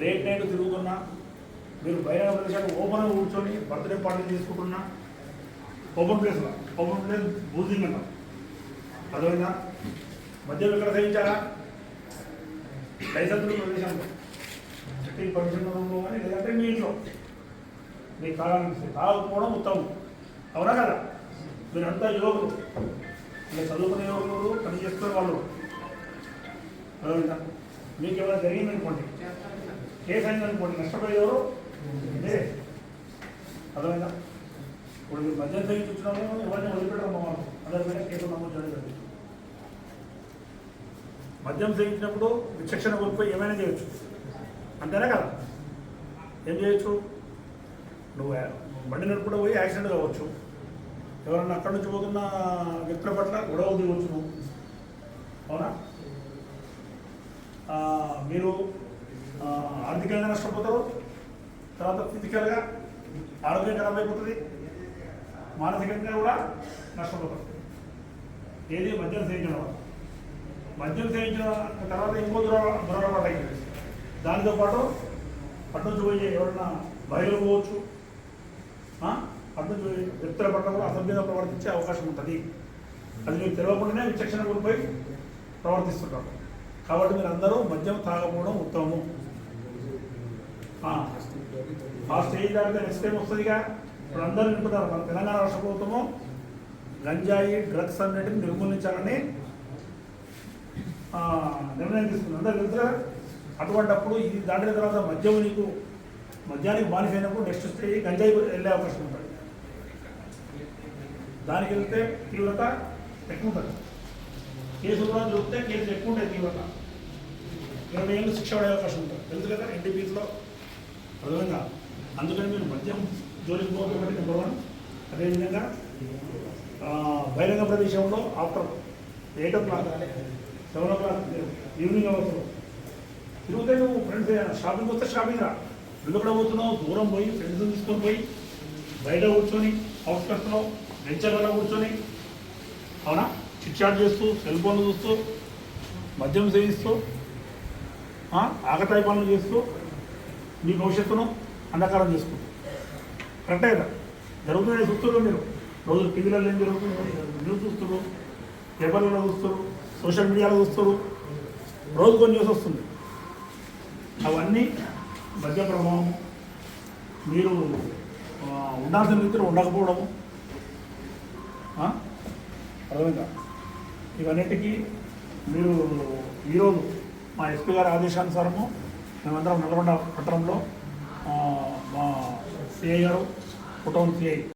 Late night తిరుగుతున్నా. మీరు బయట ప్రదేశాలు ఓపెన్ కూర్చొని బర్త్డే పార్టీ తీసుకుంటున్నా ఓపెన్ ప్లేస్లో ఓపెన్ ప్లేస్ బూజింగ్ అంటాం. అర్థమైందా? మద్యం ఇక్కడ సహించారా లైసెన్స్ ప్రదేశంలో సిటీ పర్మిషన్ రూమ్లో కానీ లేదంటే మీ ఇంట్లో. మీకు కావాలనిపిస్తుంది కాకపోవడం ఉత్తమం. అవునా కదా? మీరంతా యువకులు ఇలా చదువుకునే యువకులు పని వాళ్ళు. అర్థమైందా? మీకు ఏమైనా జరిగిందనుకోండి. కేసు అయిందనుకోండి నష్టపోయేవారు ఇదే అర్థమైందా? ఇప్పుడు మీరు మద్యం తగ్గించుకున్నాము ఎవరిని వదిలిపెట్టడం వాళ్ళు? అందరి మీద కేసు నమోదు చేయడం జరుగుతుంది మద్యం సేవించినప్పుడు విచక్షణ కోల్పోయి ఏమైనా చేయొచ్చు. అంతేనా కదా? ఏం చేయొచ్చు? నువ్వు బండి నడుపుకుంటూ పోయి యాక్సిడెంట్ కావచ్చు. ఎవరన్నా అక్కడి నుంచి పోతున్న వ్యక్తుల పట్ల గొడవ దిగవచ్చు నువ్వు. అవునా? మీరు ఆర్థికంగా నష్టపోతారు తర్వాత ఫిజికల్గా ఆరోగ్యం ఖరాబ్ అయిపోతుంది మానసికంగా కూడా నష్టపోతారు. ఏది మద్యం సేవించడం వల్ల. మద్యం సేవించిన తర్వాత ఇంకో దుర దురలవాటు అయింది. దానితో పాటు అటు పోయి ఎవరన్నా బయలు పోవచ్చు. ఆ? వ్యక్తుల పట్ల కూడా అసభ్యంగా ప్రవర్తించే అవకాశం ఉంటుంది. అది మీకు తెలియకుండానే విచక్షణ కోల్పోయి ప్రవర్తిస్తుంటారు. కాబట్టి మీరు అందరూ మద్యం తాగకపోవడం ఉత్తమము. ఆ. స్టేజ్ దాటితే నెక్స్ట్ టైం వస్తుందిగా. ఇప్పుడు అందరూ నింపుతారు మన తెలంగాణ రాష్ట్ర ప్రభుత్వము గంజాయి డ్రగ్స్ అన్నిటిని నిర్మూలించాలని నిర్ణయం తీసుకుంది. అందరూ తెలుసుగా? అటువంటప్పుడు ఇది దాటిన తర్వాత మద్యం నీకు మద్యానికి బానిసైనప్పుడు నెక్స్ట్ స్టేజ్ గంజాయి వెళ్ళే అవకాశం ఉంటుంది. దానికి వెళ్తే తీవ్రత ఎక్కువ ఉంటుంది. కేసులు కూడా దొరికితే కేసులు ఎక్కువ ఉంటాయి తీవ్రత ఇరవై ఏళ్ళు శిక్ష పడే అవకాశం ఉంటుంది. తెలుసు కదా ఎన్టీపీస్లో అర్థమైందా అందుకని మీరు మద్యం జోలికి పోకపోతే నెంబర్ వన్ అదేవిధంగా బహిరంగ ప్రదేశంలో after eight o'clock seven o'clock evening hours తిరుగుతే నువ్వు ఫ్రెండ్స్ షాపింగ్ వస్తే షాపింగ్ రా. ఎక్కడ పోతున్నావు? దూరం పోయి ఫ్రెండ్స్ తీసుకొని పోయి బయట కూర్చొని అవుట్స్కట్స్లో వెంచర్లలో కూర్చొని. అవునా? చిట్చాట్ చేస్తూ సెల్ ఫోన్లు చూస్తూ మద్యం సేవిస్తూ ఆకతాయి పనులు చేస్తూ మీ భవిష్యత్తును అంధకారం చేసుకుంటూ. కరెక్టే కదా? జరుగుతున్నాయి చూస్తున్నారు మీరు. రోజు టీవీలలో ఏం జరుగుతుంది? న్యూస్ చూస్తారు పేపర్లలో చూస్తారు సోషల్ మీడియాలో చూస్తారు రోజు కొన్ని న్యూస్ వస్తుంది. అవన్నీ మధ్య ప్రభావం. మీరు ఉండాల్సిన రీతిలో ఉండకపోవడము. అర్థమైందా? ఇవన్నిటికీ మీరు ఈరోజు మా ఎస్పీ గారి ఆదేశానుసారము మేమందరం నల్గొండ పట్టణంలో మా సిఐ గారు కుటుంబం సిఐ